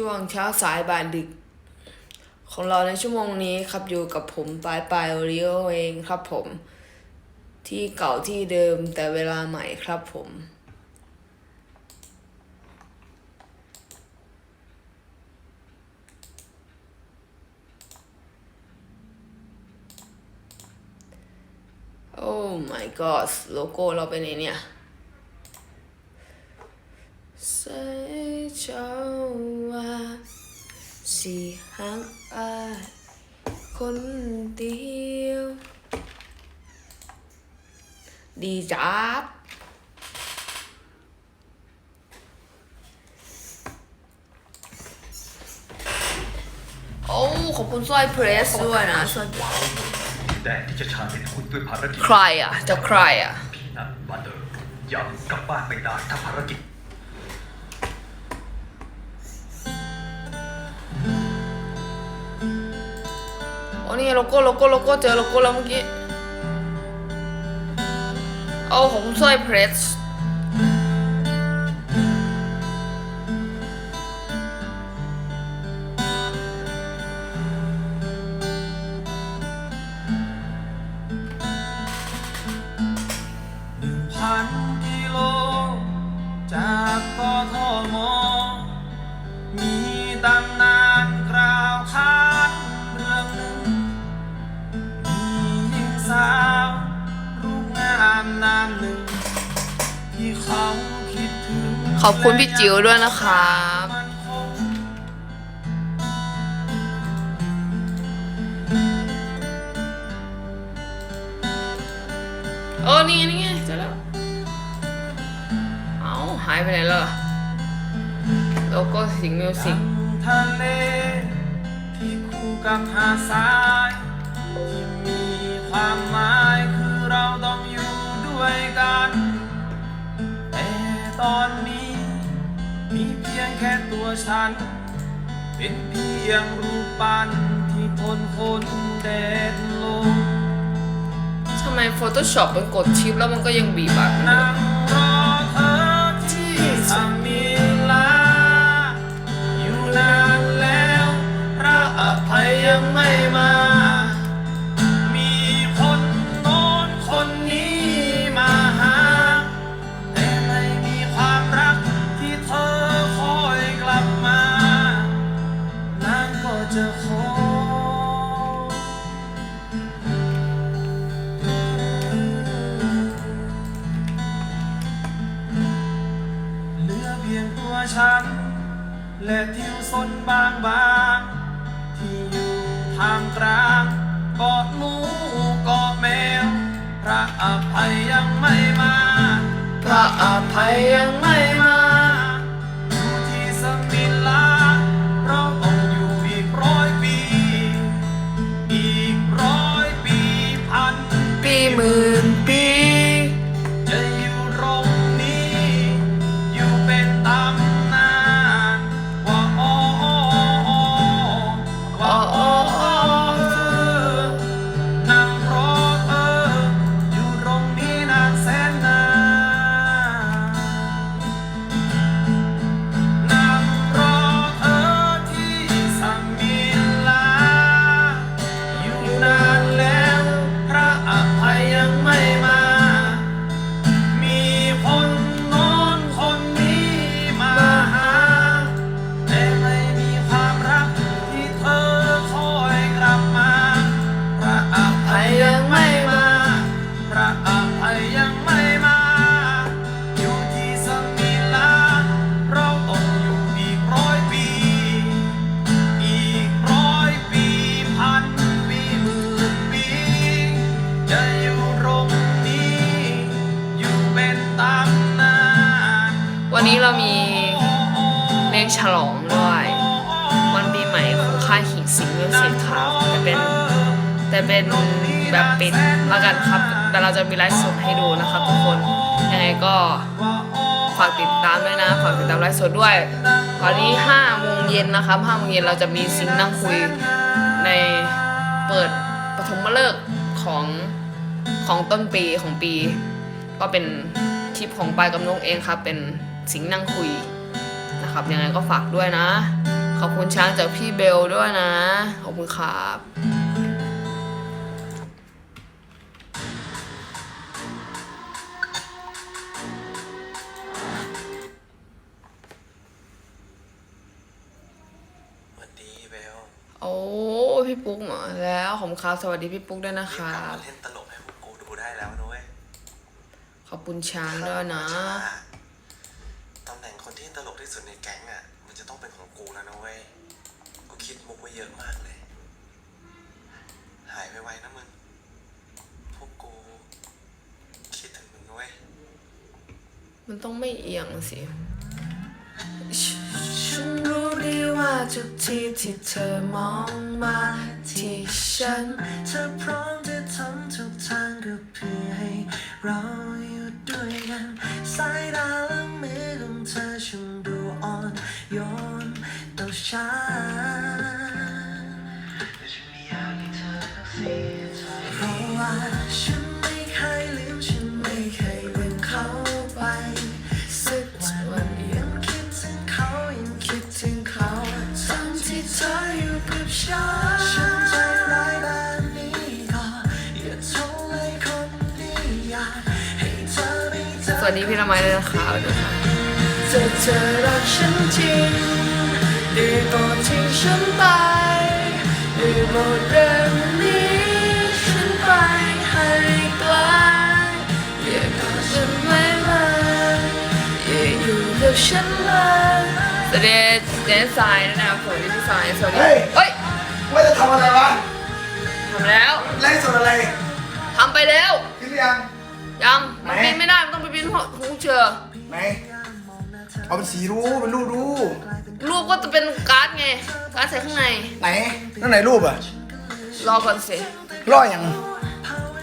ช่วงเช้าสายบ่ายดึก ของเราในชั่วโมงนี้ครับอยู่กับผมปลายปลายโอริโอเองครับผม ที่เก่าที่เดิมแต่เวลาใหม่ครับผมโอ้ my god โลโก้เราเป็นไงเนี่ย เจ้าว่าสิหักอายคนเดียว ดีจับโอ้ขอบคุณสร้อยเพรสด้วยนะสร้อยแต่ที่จะชาญเป็นคุณด้วยภารกิจใครอะจะใครอะพี่นัทบัตเตอร์ยังกลับบ้านไม่ได้ถ้าภารกิจ นี่โลโก้โลโก้โลโก้เจอโลโก้แล้วเมื่อกี้ เอาของคุณสร้อยเพรส หนึ่งที่เขาคิดถึงขอบคุณพี่จิ๋วด้วยนะครับมันคงโอ้นี่ไงนี่ไงเจอแล้ว เอาหายไปไหนแล้วล่ะโลโก้สิงห์มิวสิดักงทะเลที่คู่กับหาดทรายที่มีความหมาย ด้วยกัน แต่ตอนนี้มีเพียงแค่ตัวฉัน เป็นเพียงรูปปั้นที่ทนคนแดดลมทำไม Photoshop มันกดชิปแล้วมันก็ยังบีบอะ นั่งรอเธอที่สา จะขอ เหลือเพียงตัวฉัน และทิวสนบางบางๆที่อยู่ทามกลางเกาะหมูเกาะแมว พระอภัยยังไม่มา พระอภัยยังไม่ เรามีเลี้ยงฉลองด้วย วันปีใหม่ของค่ายหิงสิงห์มิวสิกครับแต่เป็นแต่เป็นแบบปิดล้วกันครับ แต่เราจะมีไลฟ์สดให้ดูนะครับทุกคน ยังไงก็ฝากติดตามด้วยนะฝากติดตามไลฟ์สดด้วย ตอนนี้5โมงเย็นนะครับ5โมงเย็นเราจะมีซิงค์นั่งคุยในเปิดปฐมฤกษ์ของของต้นปีของปี ก็เป็นคลิปของปลายกับนกเองครับเป็น สิงห์นั่งคุยนะครับ ยังไงก็ฝากด้วยนะอบคุณช้างจากพี่เบลด้วยนะ ขอบคุณครับสวัสดีเบลโอ้พี่ปุ๊กเหรอแล้วขอบคุณครับสวัสดีพี่ปุ๊กด้วยนะคกลัรับบมาเล่นตลกให้พวกกูดูได้แล้วนะเว้ยขอบคุณช้างด้วยนะ เยอะมากเลย หายไวๆนะมึง พวกกูคิดถึงมึงนะเว้ยมันต้องไม่เอียงสิ ฉันรู้ดีว่าทุกทีที่เธอมองมาที่ฉัน เธอพร้อมจะทำทุกทางก็เพื่อให้เราอยู่ด้วยกัน สายตาและมือของเธอช่า วัสดีพี่ละไม้ด้วยนะครับด้วยค่ะจะเธอรักฉันจริงได้โปรดทิ้งฉันไปได้โปรดเรื่องนี้ฉันไปให้ไกลอย่ากัดฉันไว้เลยอย่าอยู่กับฉันเลยสวัสดีเดนสายด้วยนะครับสวัสดีพี่สายสวัสดีเฮ้ย เฮ้ยว่าจะทำอะไรวะทำแล้วไล่สดอะไรทำไปแล้วคิดหรือยัง ยังมันไหนปีนไม่ได้มันต้องไปปีนห้องเชือไหนเอาเป็นสีรู้เป็นรูปดูรูปก็จะเป็นการ์ดไง การ์ดใส่ข้างใน ไหนนั่นไหนรูปอะรอก่อนสิร่ออย่าง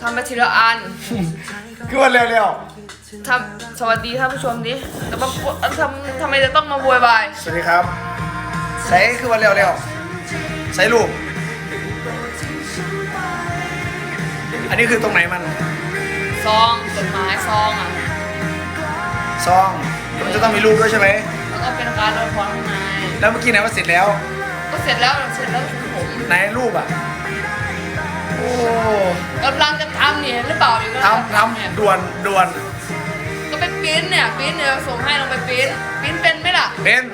ทำไปทีละอันคือว่าเร็วทำสวัสดีท่านผู้ชมดิแต่มาทำทำไมจะต้องมาโวยวายๆสวัสดีครับ ใส่คือว่าเร็วๆใส่รูป อันนี้คือตรงไหนมัน ซองจดหมายซองอะซองมันจะต้องมีรูปด้วยใช่ไหมแล้วก็เป็นการ์ดโดยพรข้างในแล้วเมื่อกี้ไหนว่าเสร็จแล้ว ก็เสร็จแล้วเสร็จแล้วผมไหนรูปอะโอ้กำลังจะทำเนี่ยเห็นหรือเปล่าเนี่ยทำเนี่ยทำด่วนด่วนก็ไปปริ้นเนี่ยปริ้นเนี่ยส่งให้ลงไปปริ้นปริ้นเป็นไหมล่ะเป็น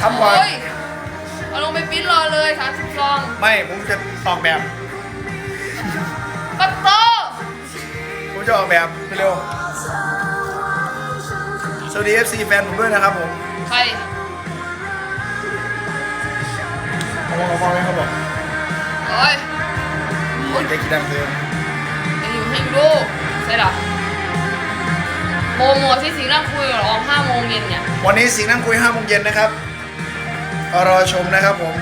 ทำก่อนเฮ้ยเอาลงไปปริ้นรอเลยสามสิบซอง ไม่ผมจะออกแบบ จะออกแบบเร็วสวัสดี FC แฟนผมด้วยนะครับผมใครเขาบอกเขาบอกไหมเขาบอกเอ้ยใจกี่ดังเดิมจะอยู่ให้ดูใช่หรอโมโมที่สิงห์นั่งคุยกับเราห้าโมงเย็นเนี่ย วันนี้สิงห์นั่งคุย5โมงเย็นนะครับก็รอชมนะครับผม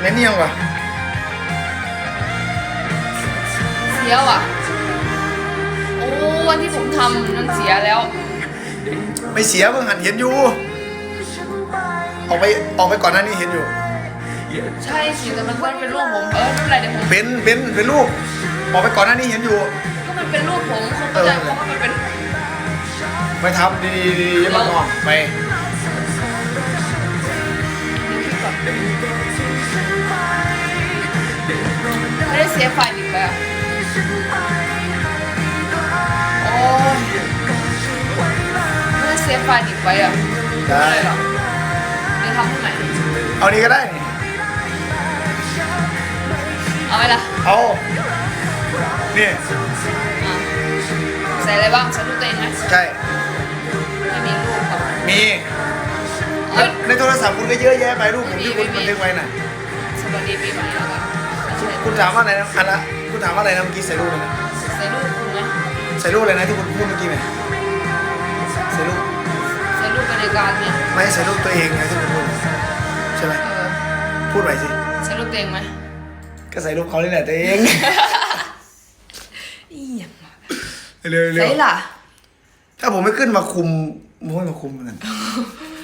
เน้นเนียงวะ เสียว่ะ โอ้วันที่ผมทำมันเสียแล้ว ไม่เสียเพิ่งหันเห็นอยู่ ออกไปออกไปก่อนหน้านี้เห็นอยู่ ใช่สิแต่มันก็เป็นรูปผม เออไม่เป็นไรเดี๋ยวผมเป็นเป็นเป็นรูปออกไปก่อนหน้านี้เห็นอยู่ ก็มันเป็นรูปผมเขาเข้าใจเพราะว่ามันเป็น ไปทำดีๆดีๆอย่ามาหงอกไป ไม่ได้เสียไฟล์อีกแล้ว โอ้ยไม่ได้เสียไฟล์อีกไปอะได้ ม่หรอกเดี๋ยวทำที่ไหนเอานี้ก็ได้นี่เอาไหมล่ะเอานี่อะใส่อะไรบ้างใส่รูปตัวเองไหมใช่ไม่มีรูปครับมีเอ้ย ในโทรศัพท์คุณก็เยอะแยะไปรูปผมที่คุณไม่มีบันทึกไว้น่ะสวัสดีปีใหม่แล้วกันไม่ใช่คุณถามว่าอะไรนะอันละคุณ ถามว่าอะไรนะเมื่อกี้ใส่รูปเลยนะใส่รูปคุณไหมใส่รูปอะไรนะที่คุณพูดเมื่อกี้ไหมใส่รูปใส่รูปบรรยากาศเนี่ยไม่ใส่รูปตัวเองไงที่คุณพูดใช่ไหมเออพูดใหม่สิใส่รูปตัวเองไหมก็ใส่รูปเขานี่แหละตัวเองอีหยังวะเร็วๆเร็วใส่ล่ะถ้าผมไม่ขึ้นมาคุมผมไม่มาคุมเหมือนกัน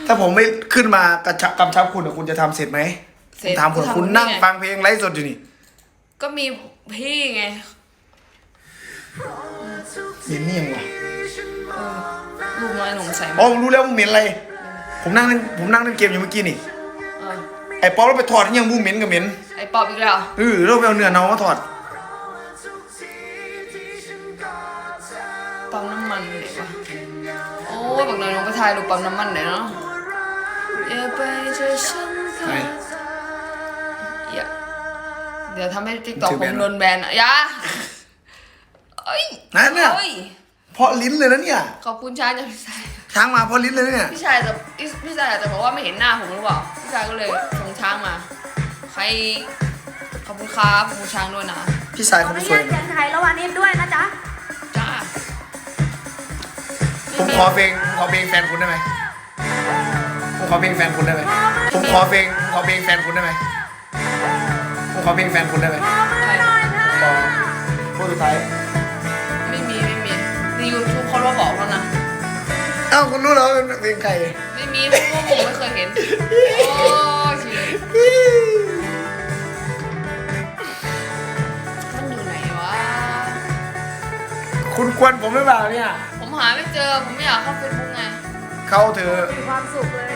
ถ้าผมไม่ขึ้นมากระชับกำชับคุณอะคุณจะทำเสร็จไหมเสร็จผมถามคุณกูทำคุณได้นั่งไงฟังเพลงไลฟ์สดอยู่นี่ ก็มี พี่ไงเห็นนี่ยังวะลูกน้อยหนุ่มใส่อ๋อผมรู้แล้วมึงเหม็นอะไร ผมนั่งเล่นผมนั่งเล่นเกมอยู่เมื่อกี้นี่เออไอ้ป๊อปเราไปถอดที่ยังบูเหม็นกับเหม็นไอ้ปอบอีกแล้ว เออเราไปเอาเนื้อเนามาถอดปั๊มน้ำมันไหนวะโอ้ยบอกหน่อยลงไปถ่ายรูปปั๊มน้ำมันหน่อยเนาะอย่าไปเจอฉันไหนอย่า เดี๋ยวทำให้ติ๊กต็อกชื่อผแบรนมด์โดนแบนอะอย่าเอ้ยนั่นเนี่ยเอ้ยเพราะลิ้นเลยนะเนี่ยขอบคุณชายจากพี่ชายช้างมาเพราะลิ้นเลยนะเนี่ยพี่ชายจะพี่ชายอาจจะบอกว่าไม่เห็นหน้าผมหรือเปล่าพี่ชายก็เลยส่งช้างมา ใครขอบคุณครับขอบคุณช้างด้วยนะพี่ชายขคอนอนุสวญายตเขียนถ่ายระหว่างนี้ด้วยนะจ๊ะ จ้าผมขอเพลงขอเพลงแฟนคุณได้ไหมผมขอเพลงแฟนคุณได้ไหมผมขอเพลงขอเพลงแฟนคุณได้ไหมผม ขอเพลงแฟนคุณได้ไหมใครขอพูดสุดท้ายไม่มีไม่มีในยูทูบเขาเราบอกแล้วนะ เอ้าคุณรู้แล้วเป็นเพลงใครไม่มีเพราะว่าผมไม่เคยเห็น โอ้ชีวิตมันอยู่ไหนวะ คุณกวนผมหรือเปล่าเนี่ย ผมหาไม่เจอ ผมไม่อยากเข้าเฟซบุ๊กไง เข้าเถอะ มีความสุขเลย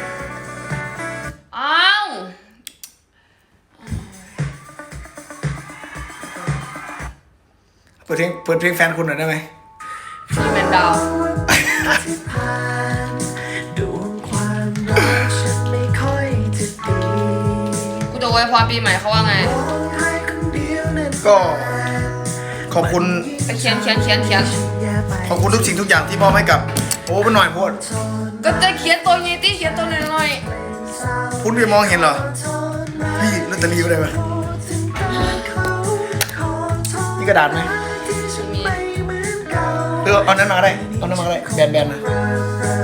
ปิดเพลงเปิดเพลงแฟนคุณหน่อยได้ไหมพี่แมนดาวดวงความรักฉันไม่ค่อยจะดีกูจะอวยพรปีใหม่เขาว่าไงร้องไห้คนเดียวนั้นก็ขอบคุณไปเขียนเขียนเขียนเขียนแย่ไปขอบคุณทุกสิ่งทุกอย่างที่มอบให้กับโอ้เป็นหน่อยพูดทนก็จะเขียนตัวนี้ที่เขียนตัวน้อยเศร้าคุณไปมองเห็นเหรอทนและพี่ลอตเตอรี่อะไรวะพูดถึงการเขาขอโทษนี่กระดาษไหม ออเอานั้นมาก็ได้เอานั้นมาก็ได้แบนแบนๆนะ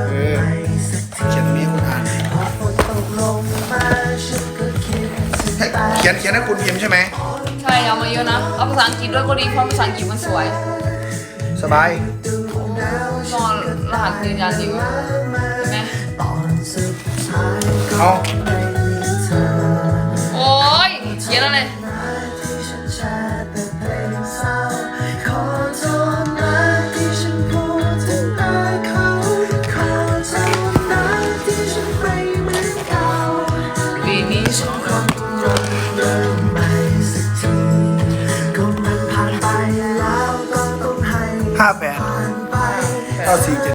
เออไปสักทีเขียนตรงนี้ให้คุณอ่านพอฝนตกลงมาฉันก็คิดถึงให้แต่เขียนเขียนให้คุณพิมพ์ใช่ไหมๆใช่เอามาเยอะนะ เอาภาษาอังกฤษด้วยก็ดีเพราะภาษาอังกฤษมันสวยสบายนอนรหัสยืนยันดีกว่าใช่ไหมตอนสุดท้ายก็เอา มันผ่